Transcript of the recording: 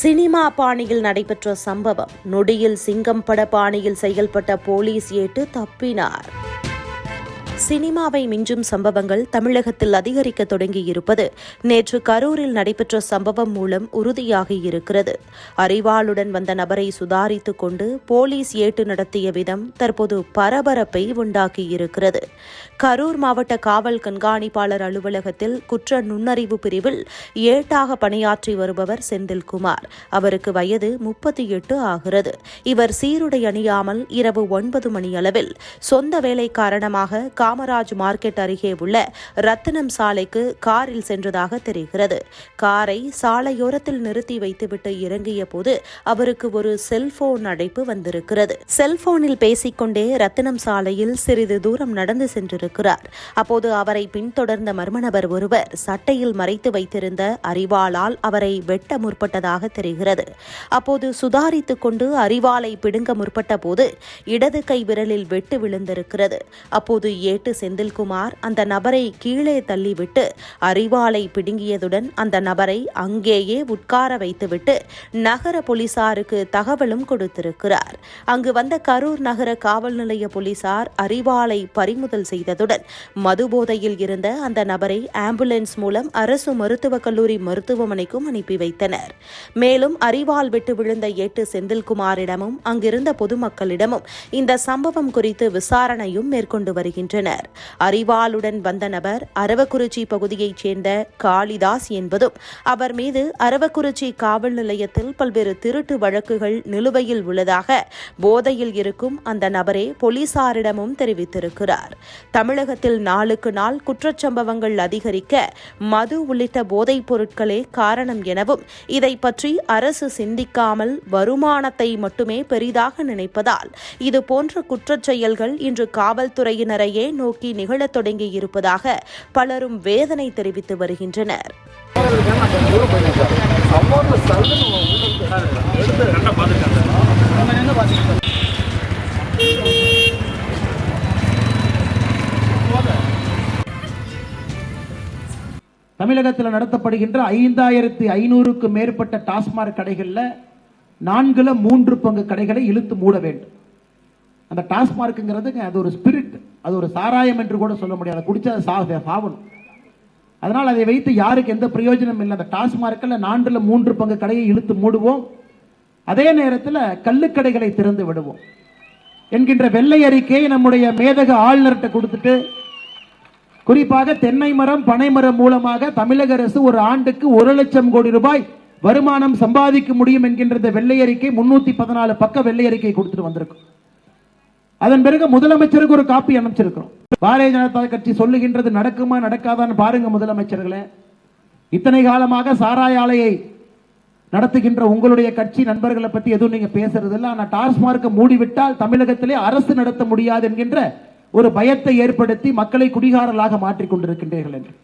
Cinema பாணியில் நடைபெற்ற சம்பவம். நொடியில் சிங்கம் பட பாணியில் செயல்பட்ட போலீஸ் ஏட்டு தப்பினார். சினிமாவை மிஞ்சும் சம்பவங்கள் தமிழகத்தில் அதிகரிக்க தொடங்கியிருப்பது. நேற்று கரூரில் நடைபெற்ற சம்பவம் மூலம் உறுதியாகி இருக்கிறது. அறிவாளுடன் வந்த நபரை சுதாரித்துக் கொண்டு போலீஸ் ஏட்டு நடத்திய விதம் தற்போது பரபரப்பை உண்டாக்கியிருக்கிறது. கரூர் மாவட்ட காவல் கண்காணிப்பாளர் அலுவலகத்தில் குற்ற நுண்ணறிவு பிரிவில் ஏட்டாக பணியாற்றி வருபவர் செந்தில்குமார். அவருக்கு வயது முப்பத்தி எட்டு ஆகிறது. இவர் சீருடை அணியாமல் இரவு ஒன்பது மணியளவில் சொந்த வேலை காரணமாக காமராஜ் மார்க்கெட் அருகே உள்ள ரத்தினம் சாலைக்கு காரில் சென்றதாக தெரிகிறது. காரை சாலையோரத்தில் நிறுத்தி வைத்துவிட்டு இறங்கிய போது அவருக்கு ஒரு செல்போன் அழைப்பு வந்திருக்கிறது. செல்போனில் பேசிக்கொண்டே ரத்தினம் சாலையில் சிறிது தூரம் நடந்து சென்றிருக்கிறார். அப்போது அவரை பின்தொடர்ந்த மர்ம நபர் ஒருவர் சட்டையில் மறைத்து வைத்திருந்த அறிவாளால் அவரை வெட்ட முற்பட்டதாக தெரிகிறது. அப்போது சுதாரித்துக் கொண்டு அறிவாலை பிடுங்க முற்பட்ட போது இடது கை விரலில் வெட்டு விழுந்திருக்கிறது. அப்போது கேட்டு செந்தில்குமார் அந்த நபரை கீழே தள்ளிவிட்டு அறிவாலை பிடுங்கியதுடன் அந்த நபரை அங்கேயே உட்கார வைத்துவிட்டு நகர போலீசாருக்கு தகவலும் கொடுத்திருக்கிறார். அங்கு வந்த கரூர் நகர காவல் நிலைய போலீசார் அறிவாளை பறிமுதல் செய்ததுடன் மதுபோதையில் இருந்த அந்த நபரை ஆம்புலன்ஸ் மூலம் அரசு மருத்துவக் கல்லூரி மருத்துவமனைக்கும் அனுப்பி வைத்தனர். மேலும் அறிவால் விட்டு விழுந்த ஏட்டு செந்தில்குமாரிடமும் அங்கிருந்த பொதுமக்களிடமும் இந்த சம்பவம் குறித்து விசாரணையும் மேற்கொண்டு வருகின்றனர். அறிவாளுடன் வந்த நபர் அரவக்குறிச்சி பகுதியைச் சேர்ந்த காளிதாஸ் என்பதும் அவர் மீது அரவக்குறிச்சி காவல் நிலையத்தில் பல்வேறு திருட்டு வழக்குகள் நிலுவையில் உள்ளதாக போதையில் இருக்கும் அந்த நபரே போலீசாரிடமும் தெரிவித்திருக்கிறார். தமிழகத்தில் நாளுக்கு நாள் குற்றச்சம்பவங்கள் அதிகரிக்க மது உள்ளிட்ட போதைப் பொருட்களே காரணம் எனவும் இதை பற்றி அரசு சிந்திக்காமல் வருமானத்தை மட்டுமே பெரிதாக நினைப்பதால் இதுபோன்ற குற்றச் செயல்கள் இன்று காவல்துறையினரையே நோக்கி நிகழத் தொடங்கி இருப்பதாக பலரும் வேதனை தெரிவித்து வருகின்றனர். தமிழகத்தில் நடத்தப்படுகின்ற ஐந்தாயிரத்தி ஐநூறுக்கு மேற்பட்ட டாஸ்மாக் கடைகளில் நான்குல மூன்று பங்கு கடைகளை இழுத்து மூட வேண்டும். அந்த டாஸ்மார்க்குங்கிறதுங்க அது ஒரு ஸ்பிரிட் அது ஒரு சாராயம் என்று கூட சொல்ல முடியாது. அதை குடிச்சா சா- சாவணும். அதனால் அதை வைத்து யாருக்கு எந்த பிரயோஜனம் இல்லை. அந்த டாஸ்மார்க்கில் நான்கில் மூன்று பங்கு கடையை இழுத்து மூடுவோம். அதே நேரத்தில் கள்ளுக்கடைகளை திறந்து விடுவோம். என்கின்ற வெள்ளை அறிக்கையை நம்முடைய மேதக ஆளுநர்கிட்ட கொடுத்துட்டு குறிப்பாக தென்னை மரம் பனை மரம் மூலமாக தமிழக அரசு ஒரு ஆண்டுக்கு ஒரு லட்சம் கோடி ரூபாய் வருமானம் சம்பாதிக்க முடியும் என்கின்ற இந்த வெள்ளை அறிக்கை முன்னூத்தி பதினாலு பக்க வெள்ளை அறிக்கை கொடுத்துட்டு வந்திருக்கும் அதன் பிறகு முதலமைச்சருக்கு ஒரு காப்பி அனுப்பிச்சிருக்கிறோம். பாரதிய ஜனதா கட்சி சொல்லுகின்றது நடக்குமா நடக்காதான்னு பாருங்க முதலமைச்சர்களே. இத்தனை காலமாக சாராய ஆலையை நடத்துகின்ற உங்களுடைய கட்சி நண்பர்களை பத்தி எதுவும் நீங்க பேசுறது இல்ல ஆனா டாஸ்மார்க்கை மூடிவிட்டால் தமிழகத்திலே அரசு நடத்த முடியாது என்கின்ற ஒரு பயத்தை ஏற்படுத்தி மக்களை குடிகாரலாக மாற்றிக் கொண்டிருக்கின்றீர்கள் என்று.